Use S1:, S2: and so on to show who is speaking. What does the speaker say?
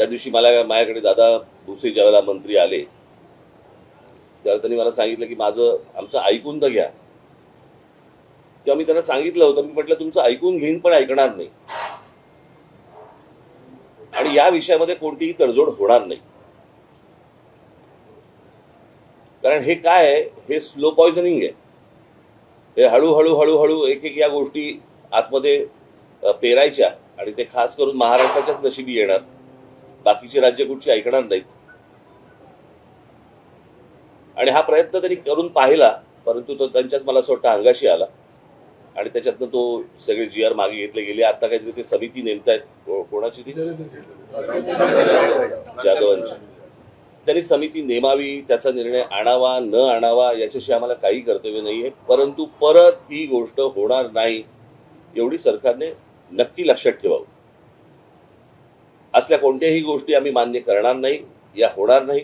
S1: त्या दिवशी मला माझ्याकडे दादा भुसे ज्यावेळेला मंत्री आले त्यावेळेला त्यांनी मला सांगितलं की माझं आमचं ऐकून तर घ्या. तेव्हा मी त्यांना सांगितलं होतं मी म्हटलं तुमचं ऐकून घेईन पण ऐकणार नाही. आणि या विषयामध्ये कोणतीही तडजोड होणार नाही. कारण हे काय आहे? हे स्लो पॉयझनिंग आहे. हे हळूहळू हळूहळू एक एक या गोष्टी आतमध्ये पेरायच्या आणि ते खास करून महाराष्ट्राच्याच नशिबी येणार. बाकीची राज्य कुठची ऐकणार नाहीत. आणि हा प्रयत्न त्यांनी करून पाहिला परंतु तो त्यांच्याच मला असं वाटतं अंगाशी आला. आणि त्याच्यातनं तो सगळे जी आर मागे घेतले गेले. आता काहीतरी ते समिती नेमतायत. कोणाची ती? जाधवांची. त्यांनी समिती नेमावी त्याचा निर्णय आणावा न आणावा याच्याशी आम्हाला काही कर्तव्य नाहीये. परंतु परत ही गोष्ट होणार नाही एवढी सरकारने नक्की लक्षात ठेवावं. असल्या कोणत्याही गोष्टी आम्ही मान्य करणार नाही या होणार नाही.